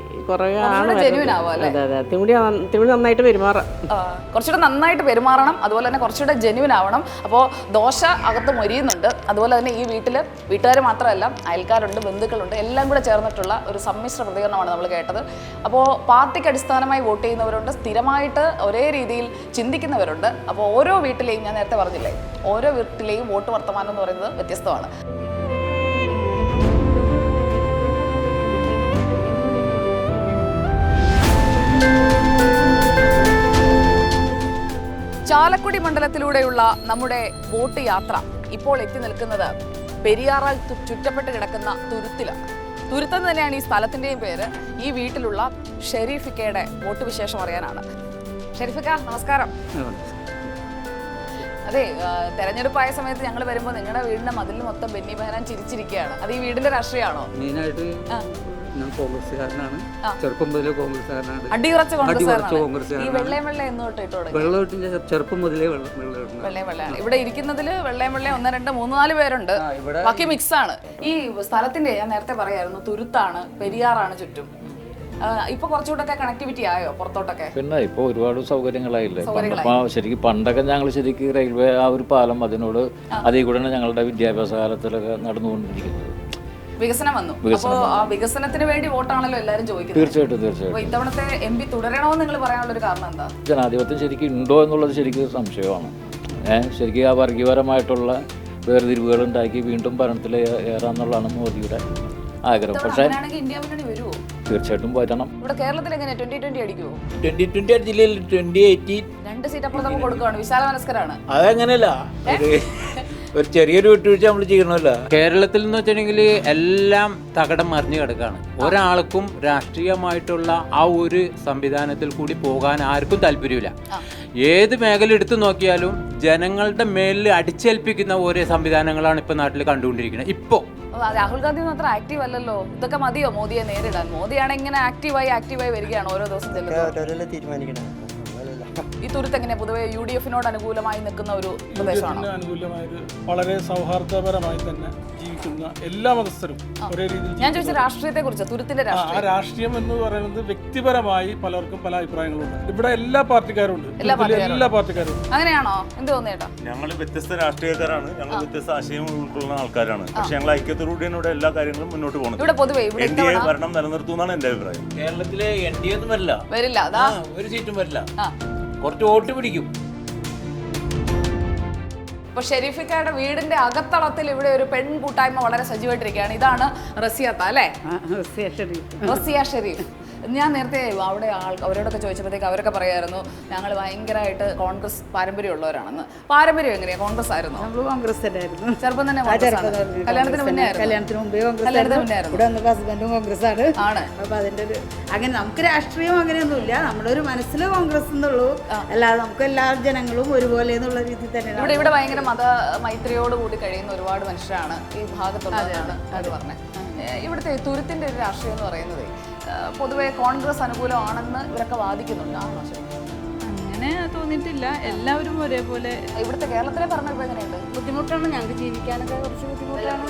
നന്നായിട്ട് പെരുമാറാം. ആ, കുറച്ചുകൂടെ നന്നായിട്ട് പെരുമാറണം. അതുപോലെ തന്നെ കുറച്ചുകൂടെ ജെനുവിൻ ആവണം. അപ്പോൾ ദോശ അകത്ത് മൊരിയുന്നുണ്ട്. അതുപോലെ തന്നെ ഈ വീട്ടിൽ വീട്ടുകാർ മാത്രമല്ല അയൽക്കാരുണ്ട് ബന്ധുക്കളുണ്ട് എല്ലാം കൂടെ ചേർന്നിട്ടുള്ള ഒരു സമ്മിശ്ര പ്രതികരണമാണ് നമ്മൾ കേട്ടത്. അപ്പോൾ പാർട്ടിക്ക് അടിസ്ഥാനമായി വോട്ട് ചെയ്യുന്നവരുണ്ട്. സ്ഥിരമായിട്ട് ഒരേ രീതിയിൽ ചിന്തിക്കുന്നവരുണ്ട്. അപ്പോൾ ഓരോ വീട്ടിലെയും ഞാൻ നേരത്തെ പറഞ്ഞില്ലേ ഓരോ വീട്ടിലെയും വോട്ട് വർത്തമാനം എന്ന് പറയുന്നത് വ്യത്യസ്തമാണ്. ചാലക്കുടി മണ്ഡലത്തിലൂടെയുള്ള നമ്മുടെ വോട്ട് യാത്ര ഇപ്പോൾ എത്തി നിൽക്കുന്നത് പെരിയാറാൽ ചുറ്റപ്പെട്ട് കിടക്കുന്ന തുരുത്തിലാണ് തുരുത്തം തന്നെയാണ് ഈ സ്ഥലത്തിന്റെയും പേര്. ഈ വീട്ടിലുള്ള ഷെരീഫിക്കയുടെ വോട്ട് വിശേഷം അറിയാനാണ്. ഷെരീഫിക്ക നമസ്കാരം. അതെ തെരഞ്ഞെടുപ്പായ സമയത്ത് ഞങ്ങൾ വരുമ്പോൾ നിങ്ങളുടെ വീടിന്റെ മതിലിൽ മൊത്തം ബെന്നി ബെഹനാൻ ചിരിച്ചിരിക്കുകയാണ് അത് ഈ വീടിന്റെ രാഷ്ട്രീയമാണോ മെയിനായിട്ട്. ഞാൻ കോൺഗ്രസ്സുകാരനാണ്. ചെറുപ്പം മുതലേ കോൺഗ്രസ്സുകാരനാണ്. അടിയുറച്ച കോൺഗ്രസ്സുകാരനാണ്. വെള്ള ചെറുപ്പം മുതലേ വെള്ളം വെള്ളം ഇവിടെ ഇരിക്കുന്നതിൽ വെള്ളയും വെള്ളയും ഒന്ന് രണ്ട് മൂന്ന് നാല് പേരുണ്ട്. ബാക്കി മിക്സ് ആണ് ഈ സ്ഥലത്തിന്റെ ഞാൻ നേരത്തെ പറയായിരുന്നു തുരുത്താണ് പെരിയാറാണ് ചുറ്റും. ഇപ്പൊ കുറച്ചുകൂടെ കണക്ടിവിറ്റി ആയോ പുറത്തോട്ടൊക്കെ? പിന്നെ ഇപ്പൊ ഒരുപാട് സൗകര്യങ്ങളായില്ലേ? ശരിക്കും പണ്ടൊക്കെ ഞങ്ങൾ ശരിക്കും റെയിൽവേ ആ ഒരു പാലം അതിനോട് അതേ കൂടെയാണ് ഞങ്ങളുടെ വിദ്യാഭ്യാസ കാലത്തിലൊക്കെ നടന്നുകൊണ്ടിരിക്കുന്നത്. വികസനം വന്നു. അപ്പോൾ അപ്പോ ആ വികസനത്തിന് വേണ്ടി വോട്ടാണല്ലോ എല്ലാരും ചോദിക്കുന്നത്. തീർച്ചയായിട്ടും തീർച്ചയായിട്ടും. ഇത്തവണത്തെ എം പി തുടരണമെന്ന് നിങ്ങൾ പറയാനുള്ള ഒരു കാരണം എന്താ? ജനാധിപത്യം ശരിക്കും ഉണ്ടോ എന്നുള്ളത് ശരിക്കും സംശയമാണ്. ഏഹ് ശരിക്കും ആ വർഗീയപരമായിട്ടുള്ള വേർതിരിവുകൾ ഉണ്ടാക്കി വീണ്ടും ഭരണത്തിൽ ഏറാന്നുള്ളതാണ് മോദിയുടെ ആഗ്രഹം. പക്ഷേ തീർച്ചയായിട്ടും വരണം. ഇവിടെ കേരളത്തിൽ എങ്ങനെ ട്വന്റി ട്വന്റി അടിക്കുമോ ട്വന്റി ട്വന്റി ജില്ലയിൽ ട്വന്റി എയ്റ്റീൻ രണ്ട് സീറ്റ് അപ്പുറത്തൊക്കെ കൊടുക്കുകയാണ് വിശാല മനസ്കരാണ്. അതങ്ങനെയല്ല? ഒരു ഒരു ചെറിയൊരു വിട്ടുവീഴ്ച നമ്മൾ ചെയ്യണമല്ല കേരളത്തിൽ എന്ന് വെച്ചിട്ടുണ്ടെങ്കിൽ എല്ലാം തകടം മറിഞ്ഞു കിടക്കുകയാണ് ഒരാൾക്കും രാഷ്ട്രീയമായിട്ടുള്ള ആ ഒരു സംവിധാനത്തിൽ കൂടി പോകാൻ ആർക്കും താല്പര്യമില്ല. ഏത് മേഖല എടുത്തു നോക്കിയാലും ജനങ്ങളുടെ മേലിൽ അടിച്ചേൽപ്പിക്കുന്ന ഓരോ സംവിധാനങ്ങളാണ് ഇപ്പൊ നാട്ടിൽ കണ്ടുകൊണ്ടിരിക്കുന്നത്. ഇപ്പോ. രാഹുൽ ഗാന്ധി മാത്രം അത്ര ആക്റ്റീവ് അല്ലല്ലോ. ഇതൊക്കെ മതിയോ മോദിയെ നേരിടാൻ? മോദിയാണ് ഇങ്ങനെ ആക്റ്റീവായി ആക്റ്റീവായി വരികയാണ് ഓരോ ദിവസം ചെല്ലുമ്പോൾ തീരുമാനിക്കണം ഈ തുരുത്ത് എങ്ങനെ പൊതുവെ യു ഡി എഫിനോട് അനുകൂലമായി നിൽക്കുന്ന ഒരു പ്രദേശമാണോ? യുഡിഎഫിന് വളരെ സൗഹാർദ്ദപരമായി തന്നെ ജീവിക്കുന്ന എല്ലാ മതസ്ഥരും ഒരേ രീതിയിൽ ഞാൻ ചോദിച്ച രാഷ്ട്രീയത്തെ കുറിച്ച് തുരുത്തിന്റെ ആ രാഷ്ട്രീയം. എന്ന് പറയുന്നത് വ്യക്തിപരമായി പലർക്കും പല അഭിപ്രായങ്ങളുണ്ട്. ഇവിടെ എല്ലാ പാർട്ടിക്കാരും ഉണ്ട് എല്ലാ പാർട്ടിക്കാരും. അങ്ങനെയാണോ? എന്ത് തോന്നിയേട്ടാ ഞങ്ങൾ വ്യത്യസ്ത രാഷ്ട്രീയക്കാരാണ്. ഞങ്ങൾ വ്യത്യസ്ത ആശയം ഉൾക്കൊള്ളുന്ന ആൾക്കാരാണ്. പക്ഷെ ഞങ്ങൾ ഐക്യത്തോടുകൂടിയാണ് ഇവിടെ എല്ലാ കാര്യങ്ങളും മുന്നോട്ട് പോകുന്നത് ഇവിടെ പൊതുവെ ഇവിടെ എൻ ഡി എ ഭരണം നിലനിർത്തുന്നതാണ് എന്റെ അഭിപ്രായം. കേരളത്തിലെ എൻ ഡി ഒന്നും വരില്ല. വരില്ല ഒരു സീറ്റും വരില്ല. ആ. കുറച്ച് വോട്ട് പിടിക്കും. അപ്പൊ ഷെരീഫിക്കയുടെ വീടിന്റെ അകത്തളത്തിൽ ഇവിടെ ഒരു പെൺ കൂട്ടായ്മ വളരെ സജീവമായിട്ടിരിക്കുകയാണ് ഇതാണ് റസിയത്ത അല്ലേ? റസിയ ഷെരീഫ്. ഞാൻ നേരത്തെ അവിടെ ആൾ അവരോടൊക്കെ ചോദിച്ചപ്പോഴത്തേക്ക് അവരൊക്കെ പറയായിരുന്നു ഞങ്ങൾ ഭയങ്കരമായിട്ട് കോൺഗ്രസ് പാരമ്പര്യമുള്ളവരാണെന്ന്. പാരമ്പര്യം എങ്ങനെയാ? കോൺഗ്രസ് ആയിരുന്നു? നമ്മൾ കോൺഗ്രസ് തന്നെയായിരുന്നു. ചെറുപ്പം തന്നെ കല്യാണത്തിന് മുന്നേ. കല്യാണത്തിന് മുമ്പേ കല്യാണത്തിന്. മുന്നേ ഇവിടെ വന്നപ്പോൾ ഹസ്ബൻഡും കോൺഗ്രസ് ആണ്. ആണ്. അപ്പൊ അതിന്റെ ഒരു അങ്ങനെ നമുക്ക് രാഷ്ട്രീയം അങ്ങനെയൊന്നുമില്ല. നമ്മുടെ ഒരു മനസ്സിൽ കോൺഗ്രസ് എന്നുള്ളൂ. അല്ലാതെ നമുക്ക് എല്ലാ ജനങ്ങളും ഒരുപോലെ എന്നുള്ള രീതിയിൽ തന്നെയാണ് ഇവിടെ ഇവിടെ ഭയങ്കര മത മൈത്രിയോട് കൂടി കഴിയുന്ന ഒരുപാട് മനുഷ്യരാണ് ഈ ഭാഗത്തുള്ളതാണ് അത് പറഞ്ഞത്. ഇവിടുത്തെ തുരുത്തിന്റെ ഒരു രാഷ്ട്രീയം എന്ന് പറയുന്നത് പൊതുവെ കോൺഗ്രസ് അനുകൂലമാണെന്ന് ഇവരൊക്കെ വാദിക്കുന്നുണ്ട്? ആണോ ശരി അങ്ങനെ തോന്നിയിട്ടില്ല. എല്ലാവരും ഒരേപോലെ ഇവിടുത്തെ കേരളത്തിലെ പറഞ്ഞപ്പോൾ എങ്ങനെയുണ്ട്? ബുദ്ധിമുട്ടാണ്. ഞങ്ങൾക്ക് ജീവിക്കാനൊക്കെ കുറച്ച് ബുദ്ധിമുട്ടാണ്.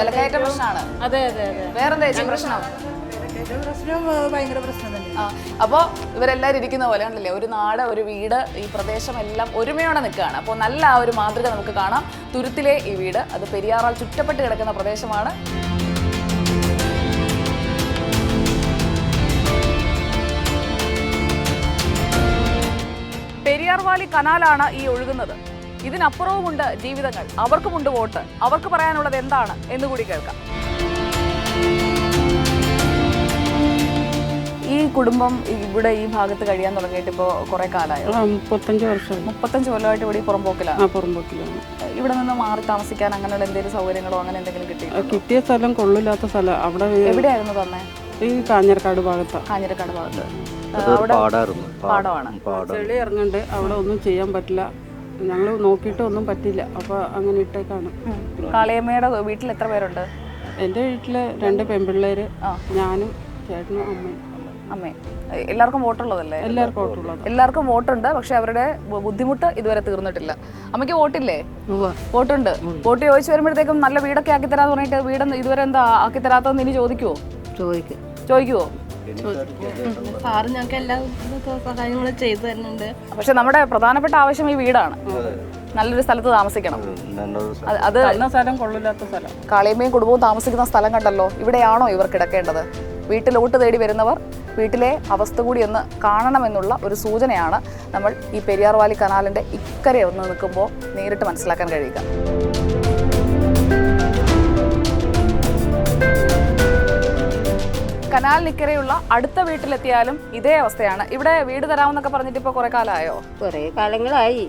വിലക്കയറ്റ പ്രശ്നമാണ്. അതെ അതെ അതെ. വേറെന്താ പ്രശ്നം? ഭയങ്കര പ്രശ്നം തന്നെ. ആ അപ്പോൾ ഇവരെല്ലാവരും ഇരിക്കുന്ന പോലെ കണ്ടില്ലേ? ഒരു നാട് ഒരു വീട് ഈ പ്രദേശം എല്ലാം ഒരുമയോടെ നിൽക്കുകയാണ്. അപ്പോൾ നല്ല ആ ഒരു മാതൃക നമുക്ക് കാണാം. തുരുത്തിലെ ഈ വീട് അത് പെരിയാറാൽ ചുറ്റപ്പെട്ട് കിടക്കുന്ന പ്രദേശമാണ്. പെരിയാർ വാലി കനാലാണ് ഈ ഒഴുകുന്നത്. ഇതിനപ്പുറവുമുണ്ട് ജീവിതങ്ങൾ. അവർക്കുമുണ്ട് വോട്ട്. അവർക്ക് പറയാനുള്ളത് എന്താണ് എന്ന് കൂടി കേൾക്കാം. ഈ കുടുംബം ഇവിടെ ഈ ഭാഗത്ത് കഴിയാൻ തുടങ്ങിയിട്ട് ഇപ്പോൾ കുറെ കാലമായി. മുപ്പത്തഞ്ച് വർഷം മുപ്പത്തഞ്ച് കൊല്ലമായിട്ട് ഇവിടെ പുറമ്പോക്കിലാണ് പുറമ്പോക്കിലാണ് ഇവിടെ നിന്ന് മാറി താമസിക്കാൻ അങ്ങനെയുള്ള എന്തെങ്കിലും സൗകര്യങ്ങളോ അങ്ങനെ എന്തെങ്കിലും കിട്ടി കിട്ടിയ സ്ഥലം കൊള്ളില്ലാത്ത സ്ഥലം. അവിടെ എവിടെയായിരുന്നു തന്നെ? ഈ കാഞ്ഞിരക്കാട് ഭാഗത്ത്. കാഞ്ഞിരക്കാട് ഭാഗത്ത്. അവിടെ. പാടമാണ് ചെളി ഇറങ്ങണ്ട് അവിടെ ഒന്നും ചെയ്യാൻ പറ്റില്ല. ഞങ്ങൾ നോക്കിയിട്ട് ഒന്നും പറ്റില്ല. അപ്പോൾ അങ്ങനെ ഇട്ടേക്കാണ്. കാളിയമ്മയുടെ വീട്ടിൽ എത്ര പേരുണ്ട്? എന്റെ വീട്ടിൽ രണ്ട് പെൺപിള്ളേര് ഞാനും ചേട്ടനും അമ്മയും. അമ്മേ എല്ലാവർക്കും വോട്ടുള്ളതല്ലേ? എല്ലാവർക്കും വോട്ടുള്ളത്. എല്ലാവർക്കും വോട്ടുണ്ട് പക്ഷെ അവരുടെ ബുദ്ധിമുട്ട് ഇതുവരെ തീർന്നിട്ടില്ല. അമ്മയ്ക്ക് വോട്ടില്ലേ? വോട്ടുണ്ട്. വോട്ട് ചോദിച്ചു വരുമ്പോഴത്തേക്കും നല്ല വീടൊക്കെ ആക്കി തരാന്ന് പറഞ്ഞിട്ട് വീട് ഇതുവരെ എന്താ ആക്കി തരാത്തതെന്ന് ഇനി ചോദിക്കുവോ? ചോദിക്കും. ചോദിക്കുവോ? സാറ് ഞങ്ങൾക്ക് എല്ലാ സഹായങ്ങളും ചെയ്തു തരുന്നുണ്ട്. പക്ഷെ നമ്മുടെ പ്രധാനപ്പെട്ട ആവശ്യം ഈ വീടാണ്. നല്ലൊരു സ്ഥലത്ത് താമസിക്കണം. അത് സ്ഥലം കൊള്ളില്ലാത്ത സ്ഥലം. കാളിയമ്മയും കുടുംബവും താമസിക്കുന്ന സ്ഥലം കണ്ടല്ലോ. ഇവിടെയാണോ ഇവർ കിടക്കേണ്ടത്? വീട്ടിലോട്ട് തേടി വരുന്നവർ വീട്ടിലെ അവസ്ഥ കൂടി ഒന്ന് കാണണമെന്നുള്ള ഒരു സൂചനയാണ് നമ്മൾ ഈ പെരിയാർ വാലി കനാലിന്റെ ഇക്കരെ ഒന്ന് നിൽക്കുമ്പോൾ നേരിട്ട് മനസ്സിലാക്കാൻ കഴിയുക. കനാലിനിക്കരെയുള്ള അടുത്ത വീട്ടിലെത്തിയാലും ഇതേ അവസ്ഥയാണ്. ഇവിടെ വീട് തരാമെന്നൊക്കെ പറഞ്ഞിട്ട് ഇപ്പോൾ കുറേ കാലമായോ? കുറേ കാലങ്ങളായി.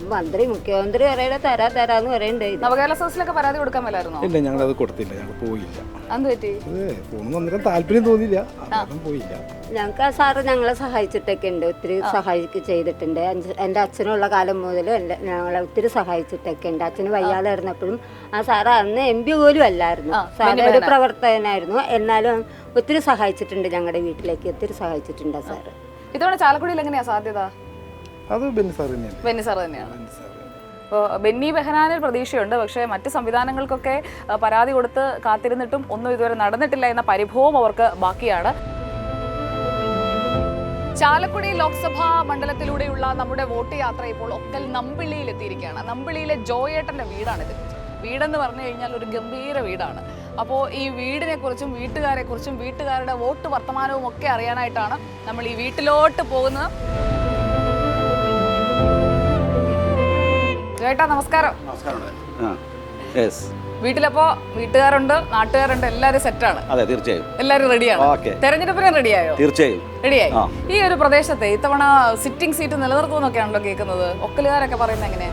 മന്ത്രി മുഖ്യമന്ത്രി പറയണ തരാ തരാന്ന് പറയണ്ടായിരുന്നു നവകേരള സദസ്സിലൊക്കെ പരാതി കൊടുക്കാൻ മേലായിരുന്നോ ഇല്ല ഞങ്ങൾ അത് കൊടുത്തില്ല. ഞങ്ങൾ പോയില്ല. എന്ത് പറ്റി? താല്പര്യം തോന്നിയില്ല. അതും പോയില്ല. ഞങ്ങൾക്ക് ആ സാറ് ഞങ്ങളെ സഹായിച്ചിട്ടൊക്കെ ഉണ്ട്. ഒത്തിരി സഹായിക്ക് ചെയ്തിട്ടുണ്ട്. അഞ്ച്- എന്റെ അച്ഛനുള്ള കാലം മുതൽ എന്റെ ഞങ്ങളെ ഒത്തിരി സഹായിച്ചിട്ടൊക്കെ ഉണ്ട്. അച്ഛന് വയ്യാതെ ഇരുന്നപ്പോഴും ആ സാറ് അന്ന് എം പി പോലും അല്ലായിരുന്നു. സാറ് ഒരു പ്രവർത്തകനായിരുന്നു. എന്നാലും ഒത്തിരി സഹായിച്ചിട്ടുണ്ട് ഞങ്ങളുടെ വീട്ടിലേക്ക്. ഒത്തിരി സഹായിച്ചിട്ടുണ്ട് ആ സാറ്. ഇത്തവണ ചാലക്കുടിയിൽ എങ്ങനെയാ സാധ്യത? അത് ബെന്നി സാർ തന്നെയാണ്. ബെന്നി സാർ തന്നെയാണ്. ഇപ്പോൾ ബെന്നി ബെഹനാനിൽ പ്രതീക്ഷയുണ്ട്. പക്ഷേ മറ്റ് സംവിധാനങ്ങൾക്കൊക്കെ പരാതി കൊടുത്ത് കാത്തിരുന്നിട്ടും ഒന്നും ഇതുവരെ നടന്നിട്ടില്ല എന്ന പരിഭവം അവർക്ക് ബാക്കിയാണ്. ചാലക്കുടി ലോക്സഭാ മണ്ഡലത്തിലൂടെയുള്ള നമ്മുടെ വോട്ട് യാത്ര ഇപ്പോൾ ഒക്കൽ നമ്പിള്ളിയിൽ എത്തിയിരിക്കുകയാണ്. നമ്പിള്ളിയിലെ ജോയേട്ടന്റെ വീടാണിത് വീടെന്ന് പറഞ്ഞു കഴിഞ്ഞാൽ ഒരു ഗംഭീര വീടാണ്. അപ്പോൾ ഈ വീടിനെ കുറിച്ചും വീട്ടുകാരെ കുറിച്ചും വീട്ടുകാരുടെ വോട്ട് വർത്തമാനവും ഒക്കെ അറിയാനായിട്ടാണ് നമ്മൾ ഈ വീട്ടിലോട്ട് പോകുന്നത്. ചേട്ടാ നമസ്കാരം. വീട്ടിലപ്പോ വീട്ടുകാരുണ്ട് നാട്ടുകാരുണ്ട് എല്ലാരും സെറ്റാണ് അതെ തീർച്ചയായും. എല്ലാരും റെഡിയാണ് തെരഞ്ഞെടുപ്പിന് റെഡിയായോ തീർച്ചയായും. റെഡിയായി ഈ ഒരു പ്രദേശത്തെ ഇത്തവണ സിറ്റിംഗ് സീറ്റ് നിലനിർത്തുമെന്നൊക്കെയാണല്ലോ കേൾക്കുന്നത്. ഒക്കലുകാരൊക്കെ പറയുന്നത് എങ്ങനെയാ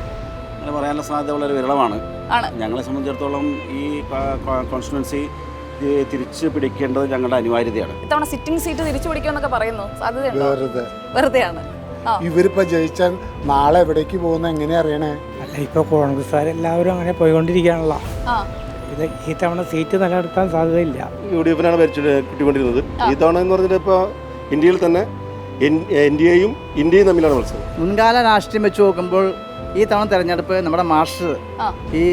അങ്ങനെ പറയാനുള്ള സാധ്യത വളരെ വിരളമാണ്. ആണ്. ഞങ്ങളെ സംബന്ധിച്ചിടത്തോളം ഈ കോൺസ്റ്റിറ്റുവൻസി തിരിച്ചു പിടിക്കേണ്ടത് ഞങ്ങളുടെ അനിവാര്യതയാണ്. ഇത്തവണ സിറ്റിംഗ് സീറ്റ് തിരിച്ചു പിടിക്കുമെന്നൊക്കെ പറയുന്നു. സാധ്യതയുണ്ട്? വെറുതെ. വെറുതെയാണ്. ഇവരിപ്പോ ജയിച്ചാൽ നാളെ എവിടേക്ക് പോകുന്ന എങ്ങനെ അറിയണേ? ഇപ്പോൾ കോൺഗ്രസ്സുകാരെല്ലാവരും അങ്ങനെ പോയിക്കൊണ്ടിരിക്കുകയാണല്ലോ. ഇത് ഈ തവണ സീറ്റ് നിലനിർത്താൻ സാധ്യതയില്ല. യു ഡി എഫിനാണ് കിട്ടിക്കൊണ്ടിരുന്നത് ഈ തവണ എന്ന് പറഞ്ഞിട്ട് ഇപ്പോൾ ഇന്ത്യയിൽ തന്നെ ഇന്ത്യയും ഇന്ത്യയും തമ്മിലാണ് മത്സരം. മുൻകാല രാഷ്ട്രീയം വെച്ച് നോക്കുമ്പോൾ ഈ തവണ തെരഞ്ഞെടുപ്പ് നമ്മുടെ മാസ്റ്റർ ഈ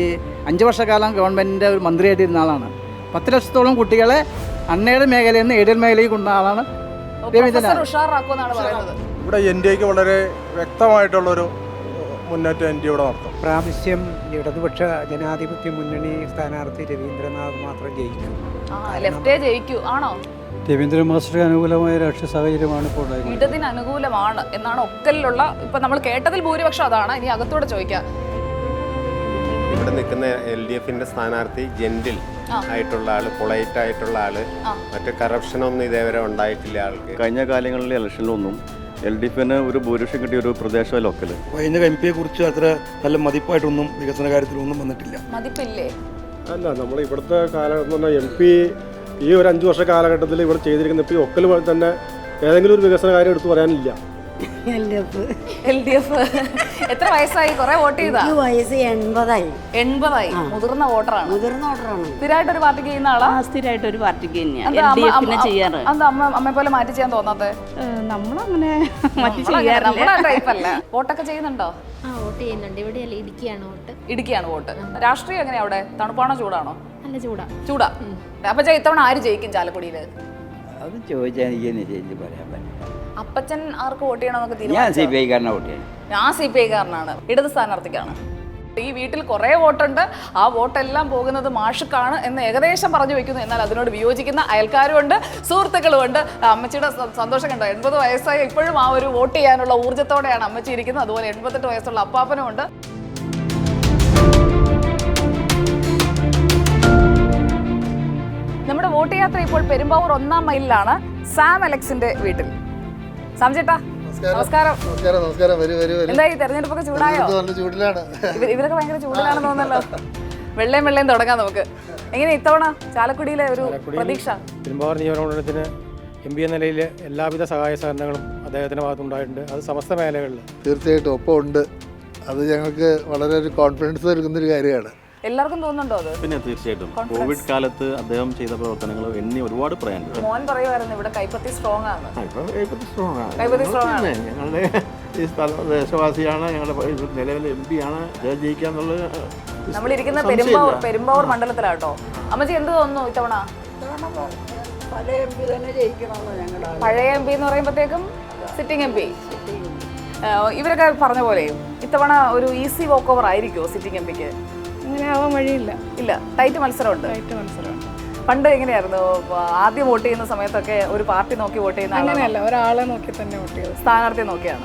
അഞ്ച് വർഷക്കാലം ഗവൺമെന്റിന്റെ ഒരു മന്ത്രിയായിട്ടിരുന്ന ആളാണ്. പത്ത് ലക്ഷത്തോളം കുട്ടികളെ അണ്ണയുടെ മേഖലയിൽ നിന്ന് ഏഴിയൽ മേഖലയിൽ കൊണ്ട ആളാണ് ഇവിടെ ഇന്ത്യയ്ക്ക് വളരെ വ്യക്തമായിട്ടുള്ളൊരു മുന്നേറ്റം എൻ ഡി ഇവിടെ നടത്തും പ്രാവശ്യം ഇടതുപക്ഷ ജനാധിപത്യ മുന്നണി സ്ഥാനാർത്ഥി രവീന്ദ്രനാഥ് മാത്രം ജയിക്കും. ആ ലെഫ്റ്റേ ജയിക്കൂ. ആണോ? രവീന്ദ്ര മാസ്റ്റർക്ക് അനുകൂലമായ രാഷ്ട്രീയ സാഹചര്യമാണ് ഇപ്പോൾ ഉണ്ടായിരുന്നത് ഇടതിന് അനുകൂലമാണ് എന്നാണ് ഒക്കലിലുള്ള ഇപ്പൊ നമ്മൾ കേട്ടതിൽ ഭൂരിപക്ഷം അതാണ്. ഇനി അകത്തോടെ ചോദിക്കാം. ഇവിടെ നിൽക്കുന്ന എൽ ഡി എഫിന്റെ സ്ഥാനാർത്ഥി ജെന്റിൽ ആയിട്ടുള്ള ആൾ പൊളൈറ്റ് ആയിട്ടുള്ള ആൾ. മറ്റു കറപ്ഷനൊന്നും ഇതേവരെ ഉണ്ടായിട്ടില്ല ആൾക്ക്. കഴിഞ്ഞ കാലങ്ങളിലെ ഇലക്ഷനിലൊന്നും എൽ ഡി എഫിന് ഒരു ഭൂരിപക്ഷം കിട്ടിയ ഒരു പ്രദേശ ലോക്കൽ കഴിഞ്ഞ എം പിയെ കുറിച്ച് അത്ര നല്ല മതിപ്പായിട്ടൊന്നും വികസന കാര്യത്തിലൊന്നും വന്നിട്ടില്ല. മതിപ്പില്ലേ? അല്ല നമ്മൾ ഇവിടുത്തെ കാലഘട്ടം എന്ന് പറഞ്ഞാൽ എം പി ഈ ഒരു അഞ്ച് വർഷ കാലഘട്ടത്തിൽ ഇവിടെ ചെയ്തിരിക്കുന്ന ഇപ്പം ഒക്കൽ പോലെ തന്നെ ഏതെങ്കിലും ഒരു വികസന കാര്യം എടുത്തു പറയാനില്ല. L D F. എത്ര വയസ്സായി? കുറെ വോട്ട് ചെയ്താ? വയസ്സ് എൺപതായി. എൺപതായി. മുതിർന്ന വോട്ടറാണ്. മുതിർന്ന വോട്ടറാണ്. സ്ഥിരമായിട്ട് ഒരു പാർട്ടിക്ക് ചെയ്യുന്ന ആളാ? സ്ഥിരമായിട്ട് ഒരു പാർട്ടിക്ക് തന്നെയാണ് ചെയ്യാറ്. എന്താ അമ്മ അമ്മയെ പോലെ മാറ്റി ചെയ്യാൻ തോന്നാത്തെ? നമ്മളങ്ങനെ മറ്റു ചെയ്യാറില്ല. നമ്മളെ ടൈപ്പ് അല്ല. വോട്ടൊക്കെ ചെയ്യുന്നുണ്ടോ? ആ വോട്ട് ചെയ്യുന്നുണ്ട്. ഇവിടെയല്ല ഇടുക്കിയാണ് വോട്ട്. ഇടുക്കിയാണ് വോട്ട്. രാഷ്ട്രീയം എങ്ങനെയാ അവിടെ? തണുപ്പാണോ ചൂടാണോ? നല്ല ചൂടാ. ചൂടാ. അപ്പൊ ഇത്തവണ ആര് ജയിക്കും ചാലക്കുടിയിൽ? അത് ചോദിച്ചാൽ പറയാൻ പറ്റില്ല. അപ്പച്ചൻ ആർക്ക് വോട്ട് ചെയ്യണം ഞാൻ സി? പി ഐക്കാരനെ വോട്ട് ചെയ്യും ഞാൻ സി പി ഐക്കാരനാണ് ഇടത് സ്ഥാനാർത്ഥിക്കാണ്. ഈ വീട്ടിൽ കുറേ വോട്ടുണ്ട്. ആ വോട്ടെല്ലാം പോകുന്നത് മാഷുക്കാണ് എന്ന് ഏകദേശം പറഞ്ഞു വെക്കുന്നു. എന്നാൽ അതിനോട് വിയോജിക്കുന്ന അയൽക്കാരുമുണ്ട് സുഹൃത്തുക്കളുമുണ്ട്. അമ്മച്ചിയുടെ സന്തോഷം കണ്ടോ? എൺപത് വയസ്സായ ഇപ്പോഴും ആ ഒരു വോട്ട് ചെയ്യാനുള്ള ഊർജത്തോടെയാണ് അമ്മച്ചി ഇരിക്കുന്നത്. അതുപോലെ എൺപത്തെട്ട് വയസ്സുള്ള അപ്പാപ്പനും ഉണ്ട് നമ്മുടെ വോട്ട് യാത്ര ഇപ്പോൾ പെരുമ്പാവൂർ ഒന്നാം മൈലിലാണ് സാം അലക്സിന്റെ വീട്ടിൽ. സാം ചേട്ടാ നമസ്കാരം. നമസ്കാരം നമസ്കാരം. വരൂ വരൂ എന്തായി തെരഞ്ഞെടുപ്പൊക്കെ ചൂടായോ? ചൂടിലാണ്. ഇവരൊക്കെ ഭയങ്കര ചൂടിലാണെന്ന് തോന്നല്ലോ വെള്ളയും വെള്ളയും തുടങ്ങാം നമുക്ക്. എങ്ങനെ ഇത്തവണ ചാലക്കുടിയിലെ ഒരു പ്രതീക്ഷ? പെരുമ്പാവൂർ നിയമനത്തിന് എം പി എന്ന നിലയിൽ എല്ലാവിധ സഹായ സഹകരണങ്ങളും അദ്ദേഹത്തിന്റെ ഭാഗത്തുണ്ടായിട്ടുണ്ട് അത് സമസ്ത മേഖലകളിൽ തീർച്ചയായിട്ടും ഒപ്പം ഉണ്ട് അത് ഞങ്ങൾക്ക് വളരെ ഒരു കോൺഫിഡൻസ് നൽകുന്ന ഒരു കാര്യമാണ്. എല്ലാവർക്കും തോന്നുന്നുണ്ടോ അത്? പിന്നെ തീർച്ചയായിട്ടും. കോവിഡ് കാലത്ത് അദ്ദേഹം ചെയ്ത പ്രവർത്തനങ്ങൾ എണ്ണി ഒരുപാട് പറയാനുണ്ട് മോൻ പറയുമായിരുന്നു ഇവിടെ കൈപ്പത്തി സ്ട്രോങ് ആണ്. കൈപ്പത്തി കൈപ്പത്തി സ്ട്രോങ് ആണ്. ഞങ്ങളുടെ ഈ സ്ഥല ദേശവാസിയാണ് ഞങ്ങളുടെ നിലവിലെ എം പി ആണ്. അദ്ദേഹം ജയിക്കാന്നുള്ളത് നമ്മളിരിക്കുന്ന. പെരുമ്പാവൂർ പെരുമ്പാവൂർ മണ്ഡലത്തിലാട്ടോ. അമ്മച്ചി എന്ത് തോന്നുന്നു ഇത്തവണ? പഴയ എം പി തന്നെ ജയിക്കണമെന്ന് ഞങ്ങളുടെ പഴയ എം പി എന്ന് പറയുമ്പോഴത്തേക്കും സിറ്റിംഗ് എം പി ഇവരൊക്കെ പറഞ്ഞ പോലെ ഇത്തവണ ഒരു ഈസി വോക്ക് ഓവർ ആയിരിക്കുമോ സിറ്റിംഗ് എം പിക്ക് അങ്ങനെ ആവാൻ വഴിയില്ല. ഇല്ല ടൈറ്റ് മത്സരമുണ്ട്. ടൈറ്റ് മത്സരമുണ്ട്. പണ്ട് എങ്ങനെയായിരുന്നു? ആദ്യം വോട്ട് ചെയ്യുന്ന സമയത്തൊക്കെ ഒരു പാർട്ടി നോക്കി വോട്ട് ചെയ്യുന്ന അങ്ങനെയല്ല ഒരാളെ നോക്കി തന്നെ വോട്ട് ചെയ്തു സ്ഥാനാർത്ഥിയെ നോക്കിയാണ്.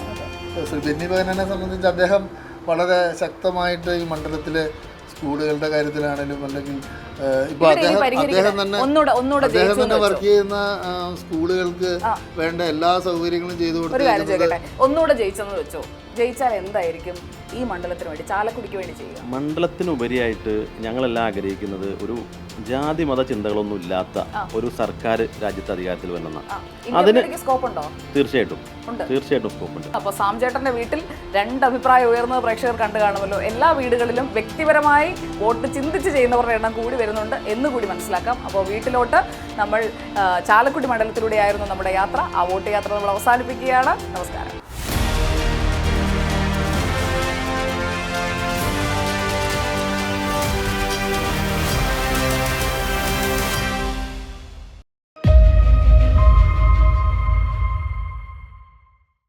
ശ്രീ ബെന്നി ബഹനനെ സംബന്ധിച്ച് അദ്ദേഹം വളരെ ശക്തമായിട്ട് ഈ മണ്ഡലത്തിലെ സ്കൂളുകളുടെ കാര്യത്തിലാണെങ്കിലും അല്ലെങ്കിൽ ഇപ്പൊ അദ്ദേഹം അദ്ദേഹം തന്നെ ഒന്നൂടെ- ഒന്നൂടെ അദ്ദേഹം തന്നെ വർക്ക് ചെയ്യുന്ന സ്കൂളുകൾക്ക് വേണ്ട എല്ലാ സൗകര്യങ്ങളും ചെയ്തു കാര്യം ഒന്നുകൂടെ ജയിച്ചെന്ന് വെച്ചോ. ജയിച്ചാൽ എന്തായിരിക്കും ഈ മണ്ഡലത്തിന് വേണ്ടി? ചാലക്കുടിക്ക് വേണ്ടി ചെയ്യുക. മണ്ഡലത്തിനുപരിയായിട്ട് ഞങ്ങളെല്ലാം ആഗ്രഹിക്കുന്നത് ഒരു ജാതി മത ചിന്തകളൊന്നും ഇല്ലാത്ത ഒരു സർക്കാർ രാജ്യത്ത് അധികാരത്തിൽ വരണമെന്നാണ്. അതിന് സ്കോപ്പ് ഉണ്ടോ? തീർച്ചയായിട്ടും. ഉണ്ട്. തീർച്ചയായിട്ടും സ്കോപ്പുണ്ട് അപ്പോൾ സാംചേട്ടന്റെ വീട്ടിൽ രണ്ട് അഭിപ്രായം ഉയർന്നത് പ്രേക്ഷകർ കണ്ടു കാണുമല്ലോ. എല്ലാ വീടുകളിലും വ്യക്തിപരമായി വോട്ട് ചിന്തിച്ച് ചെയ്യുന്നവരുടെ എണ്ണം കൂടി വരുന്നുണ്ട് എന്നുകൂടി മനസ്സിലാക്കാം. അപ്പോൾ വീട്ടിലോട്ട് നമ്മൾ ചാലക്കുടി മണ്ഡലത്തിലൂടെയായിരുന്നു നമ്മുടെ യാത്ര. ആ വോട്ട് യാത്ര നമ്മൾ അവസാനിപ്പിക്കുകയാണ്. നമസ്കാരം.